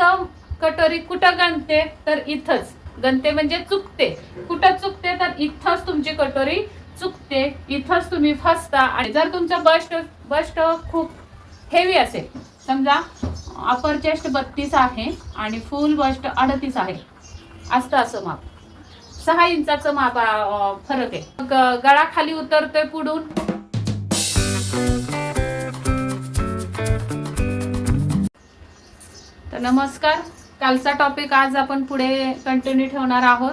फक्त कटोरी कुठं गणते तर इथंच. गणते म्हणजे चुकते. कुठं चुकते तर इथंच तुमची कटोरी चुकते. इथंच तुम्ही फसता. आणि जर तुमचं बस्ट बस्ट खूप हेवी असेल समजा अपर चेस्ट बत्तीस आहे आणि फुल बस्ट अडतीस आहे. असतं असं माप. सहा इंचाचं माप फरक आहे. ग- गळा खाली उतरतोय पुढून तर नमस्कार. कालचा टॉपिक आज आपण पुढे कंटिन्यू ठेवणार आहोत.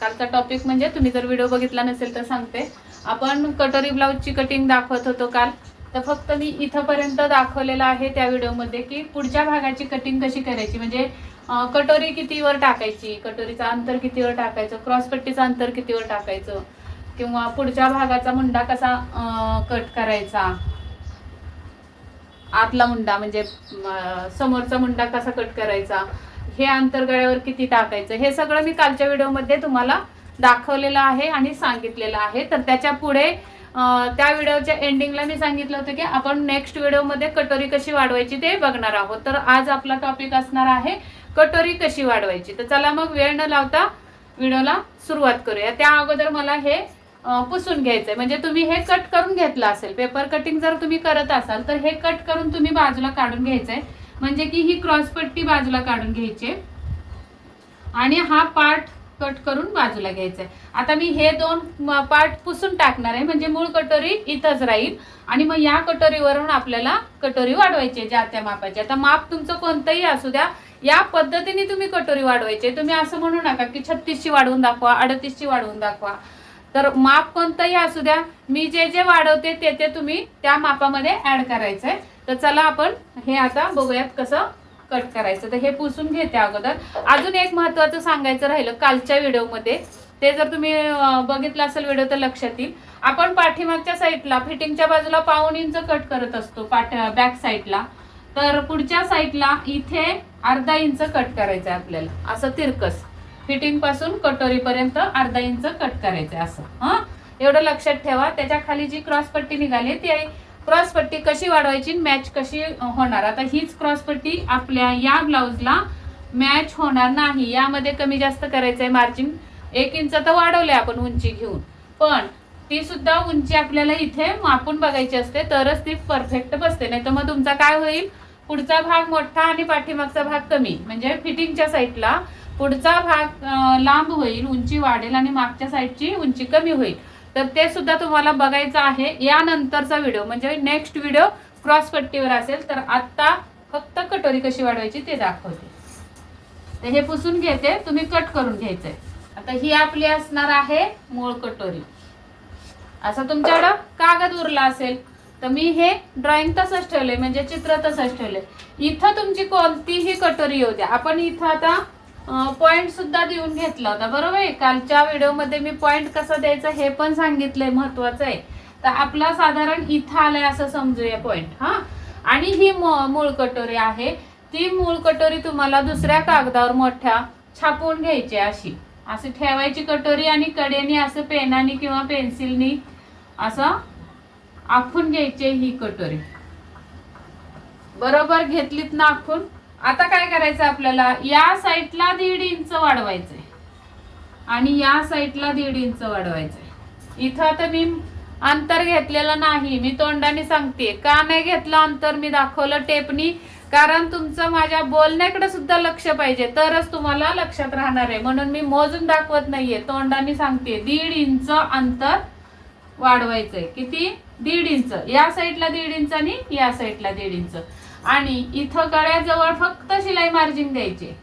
कालचा टॉपिक म्हणजे तुम्ही जर व्हिडिओ बघितला नसेल तर सांगते. आपण कटोरी ब्लाऊजची कटिंग दाखवत होतो काल. तर फक्त मी इथंपर्यंत दाखवलेलं आहे त्या व्हिडिओमध्ये की पुढच्या भागाची कटिंग कशी करायची. म्हणजे कटोरी कितीवर टाकायची? कटोरीचं अंतर कितीवर टाकायचं? क्रॉसपट्टीचं अंतर कितीवर टाकायचं? किंवा पुढच्या भागाचा मुंडा कसा कट करायचा? आतला मुंडा म्हणजे समोरचा मुंडा कसा कट करायचा हे अंतरगळ्यावर किती टाकायचं हे सगळं मी कालच्या व्हिडिओमध्ये तुम्हाला दाखवलेलं आहे आणि सांगितलेलं आहे. तर त्याच्या पुढे त्या व्हिडिओच्या एंडिंगला मी सांगितलं होतं की आपण नेक्स्ट व्हिडिओमध्ये कटोरी कशी वाढवायची ते बघणार आहोत. तर आज आपला टॉपिक असणार आहे कटोरी कशी वाढवायची. तर चला मग वेळ न लावता व्हिडिओला सुरुवात करूया. त्या अगोदर मला हे पुसून घ्यायचंय. म्हणजे तुम्ही हे कट करून घेतलं असेल पेपर कटिंग जर तुम्ही करत असाल तर हे कट करून तुम्ही बाजूला काढून घ्यायचंय. म्हणजे की ही क्रॉसपट्टी बाजूला काढून घ्यायची आणि हा पार्ट कट करून बाजूला घ्यायचा आहे आता मी हे दोन पार्ट पुसून टाकणार आहे. म्हणजे मूळ कटोरी इथंच राहील. आणि मग या कटोरीवरून आपल्याला कटोरी वाढवायची आहे ज्या त्या मापाची. आता माप तुमचं कोणतंही असू द्या या पद्धतीने तुम्ही कटोरी वाढवायची आहे. तुम्ही असं म्हणू नका की छत्तीसची वाढवून दाखवा अडतीसची वाढवून दाखवा. तर माप कोणतंही असू द्या मी जे जे वाढवते ते ते तुम्ही त्या मापामध्ये ऍड करायचंय. तर चला आपण हे आता बघूयात कसं कट करायचं. तर हे पुसून घेते अगोदर. अजून एक महत्वाचं सांगायचं राहिलं कालच्या व्हिडिओमध्ये. ते जर तुम्ही बघितलं असेल व्हिडिओ तर लक्षात येईल. आपण पाठीमागच्या साईडला फिटिंगच्या बाजूला पाऊन इंच कट करत असतो पाठ बॅक साईडला तर पुढच्या साईडला इथे अर्धा इंच कट करायचं आहे आपल्याला. असं तिरकस. फिटिंगपासून कटोरीपर्यंत अर्धा इंच कट करायचं आहे असं. हां? एवढं लक्षात ठेवा. त्याच्याखाली जी क्रॉस पट्टी निघाली ती क्रॉस पट्टी कशी वाढवायची? मॅच कशी होणार? आता हीच क्रॉस पट्टी आपल्या या ब्लाऊजला मॅच होणार नाही. यामध्ये कमी जास्त करायचं आहे मार्जिन. एक इंच तर वाढवले आपण उंची घेऊन. पण ती सुद्धा उंची आपल्याला इथे मापून बघायची असते तरच ती परफेक्ट बसते. नाही तर मग तुमचा काय होईल? पुढचा भाग मोठा आणि पाठीमागचा भाग कमी. म्हणजे फिटिंगच्या साईडला पुढचा भाग लांब होईल उंची वाढेल आणि मागच्या साईडची उंची कमी होईल. तर ते सुद्धा तुम्हाला बघायचं आहे. यानंतरचा व्हिडिओ म्हणजे नेक्स्ट व्हिडिओ क्रॉस पट्टीवर असेल तर आत्ता फक्त कटोरी कशी वाढवायची ते दाखवते. तर हे पुसून घेते तुम्ही कट करून घ्यायचंय. आता ही आपली असणार आहे मूळ कटोरी. असं तुमच्याकडं कागद उरला असेल तर मी हे ड्रॉइंग तसंच ठेवलंय म्हणजे चित्र तसंच ठेवलंय. इथं तुमची कोणतीही कटोरी येऊ द्या. आपण इथं आता पॉइंट सुद्धा देऊन घेतला होता. बरोबर आहे? कालच्या व्हिडिओमध्ये मी पॉइंट कसं द्यायचं हे पण सांगितलंय महत्वाचं आहे. तर आपला साधारण इथं आलाय असं समजूया पॉइंट हा? आणि ही मूळ कटोरी आहे. ती मूळ कटोरी तुम्हाला दुसऱ्या कागदावर मोठ्या छापून घ्यायची आहे अशी. असं ठेवायची कटोरी आणि कडेने असं पेनाने किंवा पेन्सिलनी असं आखून घ्यायची आहे ही कटोरी. बरोबर? घेतलीत ना आखून? आता काय करायचं आपल्याला? या साईडला दीड इंच वाढवायचंय. आणि या साईडला दीड इंच वाढवायचंय. इथं आता मी अंतर घेतलेलं नाही. मी तोंडाने सांगते. का नाही घेतलं अंतर? मी दाखवलं टेपनी. कारण तुमचं माझ्या बोलण्याकडे सुद्धा लक्ष पाहिजे. तरच तुम्हाला लक्षात राहणार आहे. म्हणून मी मोजून दाखवत नाहीये. तोंडाने सांगते. दीड इंच अंतर वाढवायचंय. किती? दीड इंच. या साईडला दीड इंच आणि या साईडला दीड इंच. आणि इथं गळ्याजवळ फक्त शिलाई मार्जिन द्यायचे.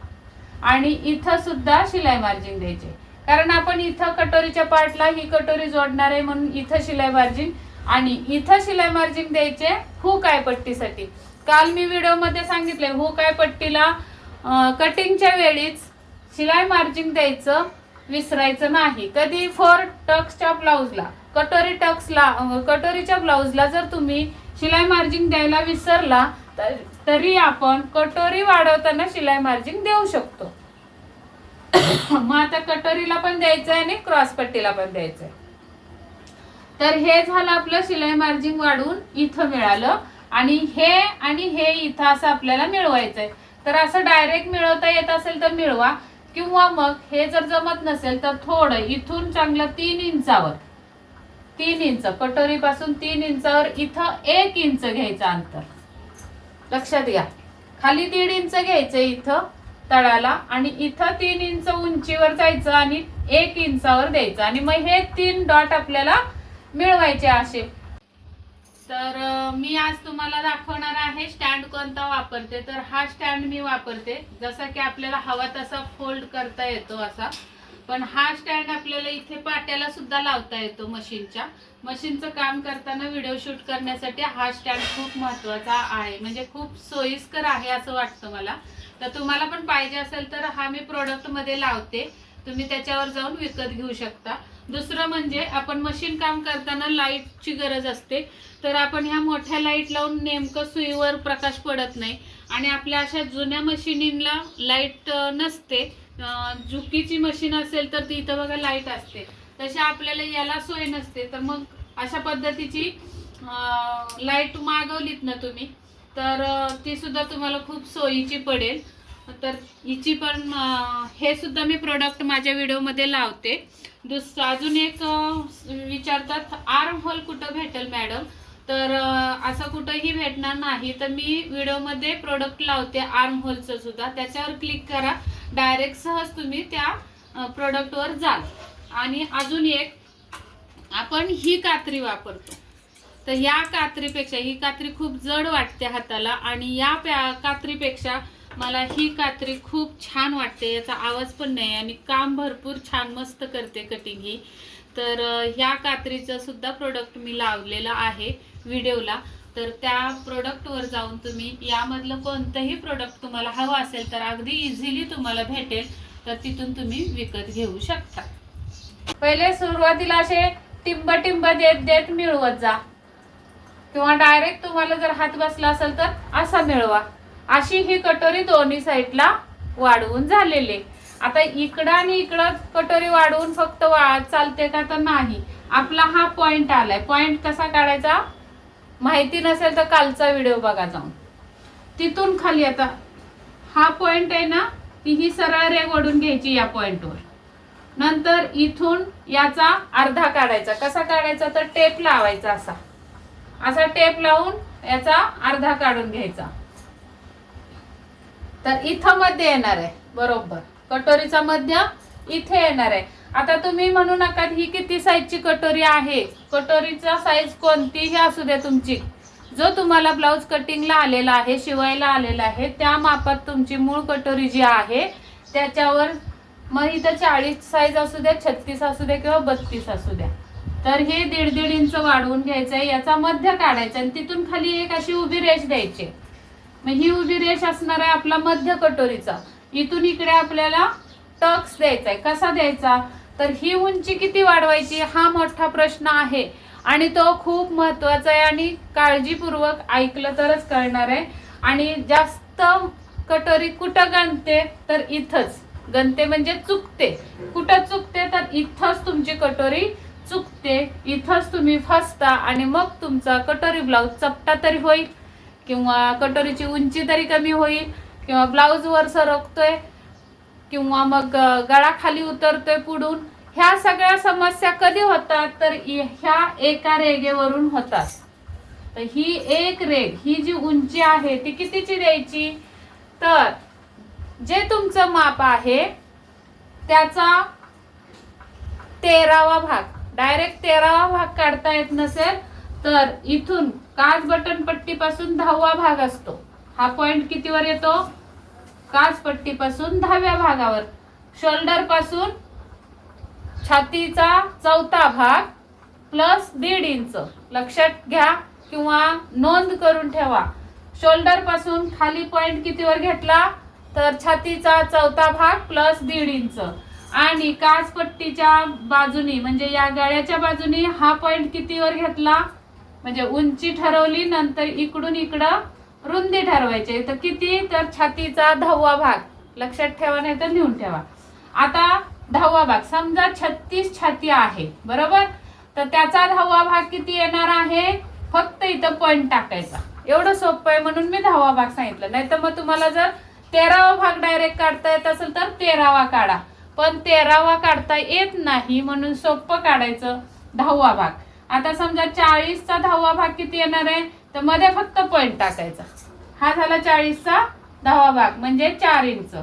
आणि इथं सुद्धा शिलाई मार्जिन द्यायचे. कारण आपण इथं कटोरीच्या पार्टला ही कटोरी जोडणार आहे म्हणून इथं शिलाई मार्जिन आणि इथं शिलाई मार्जिन द्यायचे हुक आय पट्टीसाठी. काल मी व्हिडिओमध्ये सांगितले हुक आय पट्टीला कटिंगच्या वेळीच शिलाई मार्जिन द्यायचं विसरायचं नाही. कधी फोर टक्सच्या ब्लाऊजला कटोरी टक्सला कटोरीच्या ब्लाऊजला जर तुम्ही शिलाई मार्जिन द्यायला विसरला तरी आपण कटोरी वाढवताना शिलाई मार्जिन देऊ शकतो. मग आता कटोरीला पण द्यायचं आहे आणि क्रॉस पट्टीला पण द्यायचं आहे तर हे झालं आपलं शिलाई मार्जिन वाढून इथं मिळालं. आणि हे आणि हे इथं असं आपल्याला मिळवायचंय. तर असं डायरेक्ट मिळवता येत असेल तर मिळवा. किंवा मग हे जर जमत नसेल तर थोडं इथून चांगलं तीन इंचावर. तीन इंच कटोरीपासून तीन इंचावर इथं एक इंच घ्यायचं अंतर. लक्षात घ्या. खाली दीड इंच घ्यायचं इथं तळाला आणि इथं तीन इंच उंचीवर जायचं आणि एक इंचावर द्यायचं. आणि मग हे तीन डॉट आपल्याला मिळवायचे असे. तर मी आज तुम्हाला दाखवणार आहे स्टँड कोणता वापरते. तर हा स्टँड मी वापरते. जसा की आपल्याला हवा तसा फोल्ड करता येतो असा. पण हा स्टँड आपल्याला इथे पाट्याला सुद्धा लावता येतो मशीनच्या. मशीनचं काम करताना व्हिडिओ शूट करण्यासाठी हा स्टँड खूप महत्त्वाचा आहे. म्हणजे खूप सोयीस्कर आहे असं वाटतं मला. तर तुम्हाला पण पाहिजे असेल तर हा मी प्रोडक्टमध्ये लावते. तुम्ही त्याच्यावर जाऊन विकत घेऊ शकता. दुसरं म्हणजे आपण मशीन काम करताना लाईटची गरज असते. तर आपण ह्या मोठ्या लाइट लावून नेमकं सुईवर प्रकाश पडत नाही. आणि आपल्या अशा जुन्या मशिनीला लाइट नसते. झुकीची मशीन असेल तर ती इथं बघा लाइट असते. तशी आपल्याला याला सोय नसते. तर मग अशा पद्धतीची लाइट मागवलीत ना तुम्ही तर ती सुद्धा तुम्हाला खूप सोयीची पडेल. तर हिची पण हे सुद्धा मी प्रोडक्ट माझ्या व्हिडिओमध्ये लावते. दुस अजून एक विचारतात आर्म होल कुठं भेटेल मॅडम तर असं कुठंही भेटणार नाही. तर मी व्हिडिओमध्ये प्रोडक्ट लावते आर्म होलचं सुद्धा. त्याच्यावर क्लिक करा. डायरेक्ट सहज तुम्ही त्या प्रोडक्टवर जाल. आणि अजून एक आपण ही कात्री वापरतो. तर या कात्रीपेक्षा ही कात्री खूप जड वाटते हाताला आणि या प्या- कात्रीपेक्षा मला ही कात्री खूप छान वाटते. याचा आवाज पण नाही आणि काम भरपूर छान मस्त करते कटिंग ही. तर ह्या कात्रीचं सुद्धा प्रोडक्ट मी लावलेलं आहे व्हिडिओला तर त्या प्रोडक्टवर जाऊन तुम्ही यामधलं कोणतंही प्रोडक्ट तुम्हाला हवं असेल तर अगदी इझिली तुम्हाला भेटेल. तर तिथून तुम्ही विकत घेऊ शकता. पहिले सुरुवातीला असे टिंब टिंब देत देत मिळवत जा. किंवा डायरेक्ट तुम्हाला जर हात बसला असेल तर असा मिळवा. अशी ही कटोरी दोन्ही साईडला वाढवून झालेली आता इकडं आणि इकडं कटोरी वाढवून फक्त वा चालते का तर नाही. आपला हा पॉइंट आलाय. पॉइंट कसा काढायचा? माहिती नसेल तर कालचा व्हिडिओ बघा जाऊन. तिथून खाली आता. हा पॉइंट आहे ना ती ही सरळ रेग ओढून घ्यायची या पॉइंटवर नंतर इथून याचा अर्धा काढायचा. कसा काढायचा? तर टेप लावायचा असा. असा टेप लावून याचा अर्धा काढून घ्यायचा. तर इथं मध्ये येणार आहे. बरोबर. कटोरीचा मध्य इथे येणार आहे. आता तुम्ही म्हणू नका ही किती साईजची कटोरी आहे? कटोरीचा साईज कोणतीही असू द्या तुमची. जो तुम्हाला ब्लाऊज कटिंगला आलेला आहे शिवायला आलेला आहे त्या मापात तुमची मूळ कटोरी जी आहे त्याच्यावर मग इथं चाळीस साईज असू द्या छत्तीस असू द्या किंवा बत्तीस असू द्या तर हे दीड दीड इंच वाढवून घ्यायचंय याचा मध्य काढायचा आणि तिथून खाली एक अशी उभी रेष द्यायची. मग ही उभी रेष असणार आहे आपला मध्य कटोरीचा. इथून इकडे आपल्याला टक्स द्यायचा आहे कसा द्यायचा? तर ही उंची किती वाढवायची? हा मोठा प्रश्न आहे. आणि तो खूप महत्त्वाचा आहे आणि काळजीपूर्वक ऐकलं तरच कळणार आहे. आणि जास्त कटोरी कुठं गणते? तर इथंच. गणते म्हणजे चुकते. कुठं चुकते? तर इथंच तुमची कटोरी चुकते. इथंच तुम्ही फसता आणि मग तुमचा कटोरी ब्लाऊज चपटा तरी होईल किंवा कटोरीची उंची तरी कमी होईल. किंवा ब्लाऊज वर सरकतोय किंवा मग गळा खाली उतरतोय पुढून ह्या सगळ्या समस्या कधी होतात? तर ह्या एका रेगेवरून होतात. तर ही एक रेग ही जी उंची आहे ती कितीची द्यायची? तर जे तुमचं माप आहे त्याचा तेरावा भाग डायरेक्ट तेरावा भाग काढता येत नसेल तर इथून काच बटन पट्टीपासून दहावा भाग असतो. हा पॉइंट कितीवर येतो? काचपट्टी पासून दहाव्या भागावर. शोल्डरपासून छातीचा चौथा भाग प्लस दीड इंच. लक्षात घ्या किंवा नोंद करून ठेवा. शोल्डरपासून खाली पॉइंट कितीवर घेतला? तर छातीचा चौथा भाग प्लस दीड इंच. आणि काचपट्टीच्या बाजूनी म्हणजे या गळ्याच्या बाजूनी हा पॉइंट कितीवर घेतला? म्हणजे उंची ठरवली नंतर इकडून इकडं रुंदी ठरवायची. तर किती? तर छातीचा दहावा भाग. लक्षात ठेवा नाही तर लिहून ठेवा. आता दहावा भाग. समजा छत्तीस छाती आहे. बरोबर? तर त्याचा दहावा भाग किती येणार आहे? फक्त इथं पॉईंट टाकायचा. एवढं सोपं आहे म्हणून मी दहावा भाग सांगितलं. नाही तर मग तुम्हाला जर तेरावा भाग डायरेक्ट काढता येत असेल तर तेरावा काढा. पण तेरावा काढता येत नाही म्हणून सोपं काढायचं दहावा भाग. आता समजा चाळीसचा दहावा भाग किती येणार आहे? तर मध्ये फक्त पॉईंट टाकायचा. हा झाला चाळीसचा दहावा भाग म्हणजे चार इंच.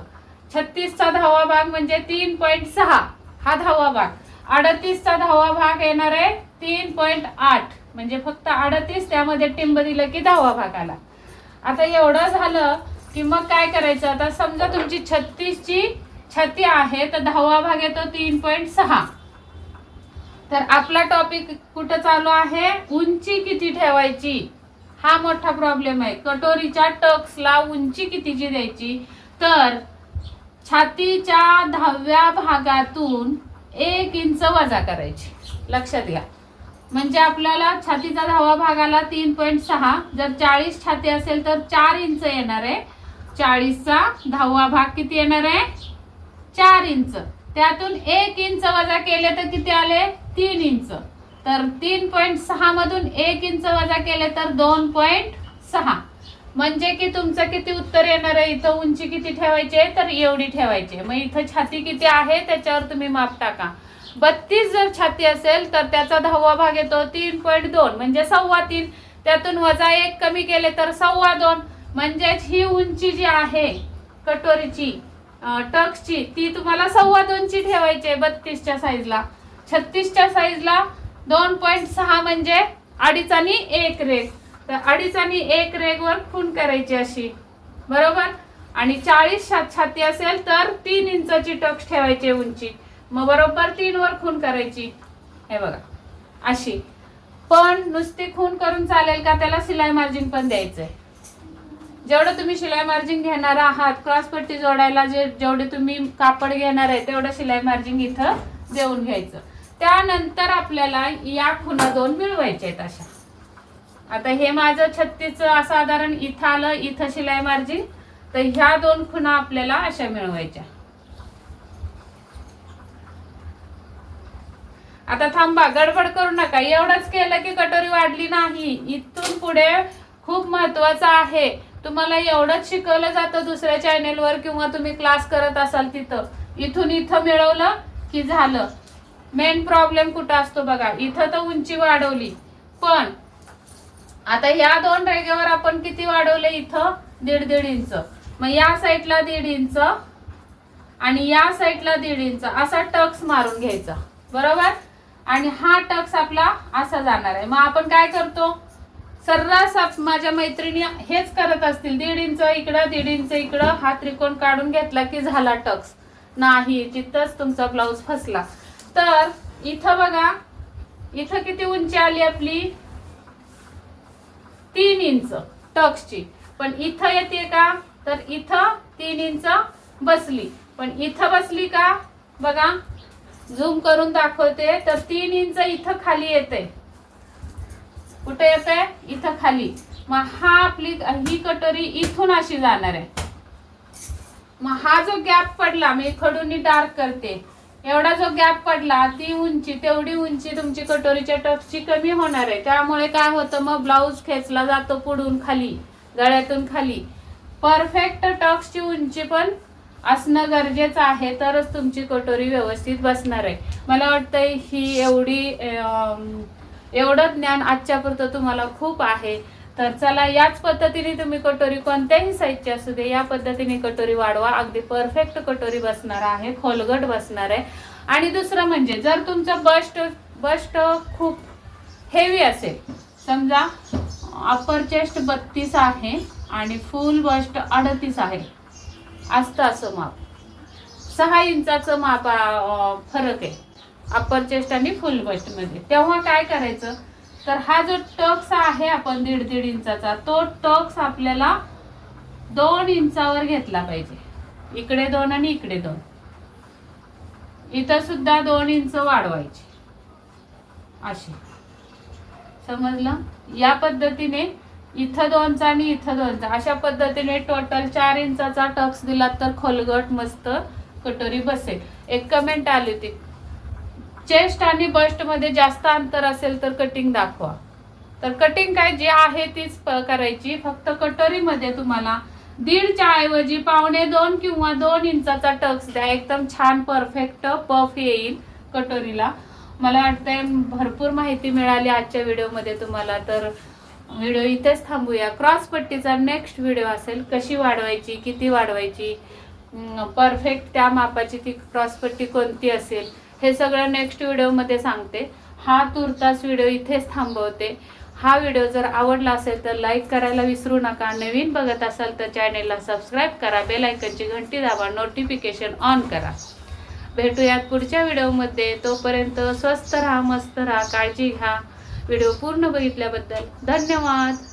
छत्तीसचा दहावा भाग म्हणजे तीन पॉईंट सहा. हा दहावा भाग. अडतीसचा दहावा भाग येणार आहे तीन पॉईंट आठ. म्हणजे फक्त अडतीस त्यामध्ये टिंब दिलं की दहावा भाग आला. आता एवढं झालं की मग काय करायचं? आता समजा तुमची छत्तीसची छती आहे तर दहावा भाग येतो तीन पॉईंट सहा. तर आपला टॉपिक कुठं चालू आहे? उंची किती ठेवायची? हा मोठा प्रॉब्लेम आहे. कटोरीच्या टक्सला उंची कितीची द्यायची? तर छातीच्या दहाव्या भागातून एक इंच वजा करायची. लक्षात घ्या. म्हणजे आपल्याला छातीचा दहावा भागाला तीन पॉईंट सहा जर चाळीस छाती असेल तर चार इंच येणार आहे. चाळीसचा दहावा भाग किती येणार आहे? चार इंच. त्यातून एक इंच वजा केले तर किती आले? तीन इंच. तर तीन पॉईंट सहा मधून एक इंच वजा केले तर दोन पॉईंट सहा. म्हणजे की तुमचं किती उत्तर येणार आहे? इथं उंची किती ठेवायची आहे? तर एवढी ठेवायची आहे. मग इथं छाती किती आहे? त्याच्यावर तुम्ही माप टाका. बत्तीस जर छाती असेल तर त्याचा दहावा भाग येतो तीन पॉईंट दोन. म्हणजे सव्वा तीन. त्यातून वजा एक कमी केले तर सव्वा दोन. म्हणजेच ही उंची जी आहे कटोरीची टक्सची ती तुम्हाला सव्वा दोनची ठेवायची आहे बत्तीसच्या साईजला छत्तीसच्या साईजला दोन पॉईंट सहा म्हणजे अडीच आणि एक रेग. तर अडीच आणि एक रेगवर खून करायची अशी. बरोबर? आणि चाळीस छा- छाती असेल तर तीन इंचाची टक्स ठेवायची उंची. मग बरोबर तीन वर खून करायची. हे बघा. अशी. पण नुसती खून करून चालेल का त्याला शिलाई मार्जिन पण द्यायचंय. जेवढं तुम्ही शिलाई मार्जिन घेणार आहात क्रॉस पट्टी जोडायला जे जेवढे तुम्ही कापड घेणार आहे तेवढं शिलाई मार्जिन इथं देऊन घ्यायचं. त्यानंतर आपल्याला या खुणा दोन मिळवायच्या आहेत अशा. आता हे माझं छत्तीस साधारण इथं आलं इथं शिलाई मार्जिन. तर ह्या दोन खुणा आपल्याला अशा मिळवायच्या. आता थांबा गडबड करू नका. एवढंच केलं की कटोरी वाढली नाही. इथून पुढे खूप महत्वाचं आहे. तुम्हाला एवढंच शिकवलं जातं दुसऱ्या चॅनेलवर किंवा तुम्ही क्लास करत असाल तिथं. इथून इथं मिळवलं की झालं. मेन प्रॉब्लेम कुठं असतो बघा इथं तर उंची वाढवली. पण आता ह्या दोन रेगेवर आपण किती वाढवले इथं? दीड दीड इंच. मग या साईडला दीड इंच आणि या साईडला दीड इंच. असा टक्स मारून घ्यायचा. बरोबर? आणि हा टक्स आपला असा जाणार आहे. मग आपण काय करतो? सर्रास आप- माझ्या मैत्रिणी हेच करत असतील. दीड इंच इकडं दीड इंच इकडं. हा त्रिकोण काढून घेतला की झाला टक्स. नाही तिथंच तुमचा ब्लाऊज फसला. तर इथं बघा इथं किती उंची आली आपली? तीन इंच टक्सची. पण इथं येते का? तर इथं तीन इंच बसली. पण इथं बसली का? बघा झूम करून दाखवते. तर तीन इंच इथं खाली येते. कुठे येते? इथं खाली. मग हा आपली ही कटोरी इथून अशी जाणार आहे. मग हा जो गॅप पडला मी खडूनी डार्क करते. एवढा जो गॅप पडला ती उंची तेवढी उंची तुमची कटोरीच्या टपची कमी होणार आहे. त्यामुळे काय होतं मग ब्लाऊज खेचला जातो पुढून खाली गळ्यातून खाली. परफेक्ट टक्सची उंची पण असणं गरजेचं आहे तरच तुमची कटोरी व्यवस्थित बसणार आहे. मला वाटतं ही एवढी एवढं ज्ञान आजच्यापुरतं तुम्हाला खूप आहे. तर चला याच पद्धतीने तुम्ही कटोरी कोणत्याही साईजची असू दे या पद्धतीने कटोरी वाढवा. अगदी परफेक्ट कटोरी बसणार आहे खोलगट बसणार आहे. आणि दुसरं म्हणजे जर तुमचं बस्ट बस्ट खूप हेवी असेल समजा अप्पर चेस्ट बत्तीस आहे आणि फुल बस्ट अडतीस आहे असतं असं माप. सहा इंचाचं माप फरक आहे अप्पर चेस्ट आणि फुल बस्टमध्ये तेव्हा काय करायचं? तर हा जो टक्स आहे आपण दीड दीड इंचाचा तो टक्स आपल्याला दोन इंचावर घेतला पाहिजे. इकडे दोन आणि इकडे दोन. इथं सुद्धा दोन इंच वाढवायचे. अशी. समजलं? या पद्धतीने इथं दोनचा आणि इथं दोनचा. अशा पद्धतीने टोटल चार इंचाचा टक्स दिला तर खोलगट मस्त कटोरी बसेल. एक कमेंट आली होती चेस्ट आणि बस्टमध्ये जास्त अंतर असेल तर कटिंग दाखवा. तर कटिंग काय जी आहे तीच प- करायची. फक्त कटोरीमध्ये तुम्हाला दीडच्या ऐवजी पावणे दोन किंवा दोन इंचाचा टक्स द्या. एकदम छान परफेक्ट पफ येईल कटोरीला. मला वाटतंय भरपूर माहिती मिळाली आजच्या व्हिडिओमध्ये तुम्हाला. तर व्हिडिओ इथेच थांबूया. क्रॉसपट्टीचा नेक्स्ट व्हिडिओ असेल. कशी वाढवायची किती वाढवायची? परफेक्ट त्या मापाची ती क्रॉसपट्टी कोणती असेल? हे सगळं नेक्स्ट व्हिडिओमध्ये सांगते. हा तुर्तास व्हिडिओ इथेच थांबवते. हा व्हिडिओ जर आवडला असेल तर लाईक करायला विसरू नका. नवीन बघत असाल तर चॅनेलला सबस्क्राईब करा. बेलायकनची घंटी दाबा. नोटिफिकेशन ऑन करा. भेटूयात पुढच्या व्हिडिओमध्ये तोपर्यंत स्वस्त राहा मस्त राहा काळजी घ्या. व्हिडिओ पूर्ण बघितल्याबद्दल धन्यवाद.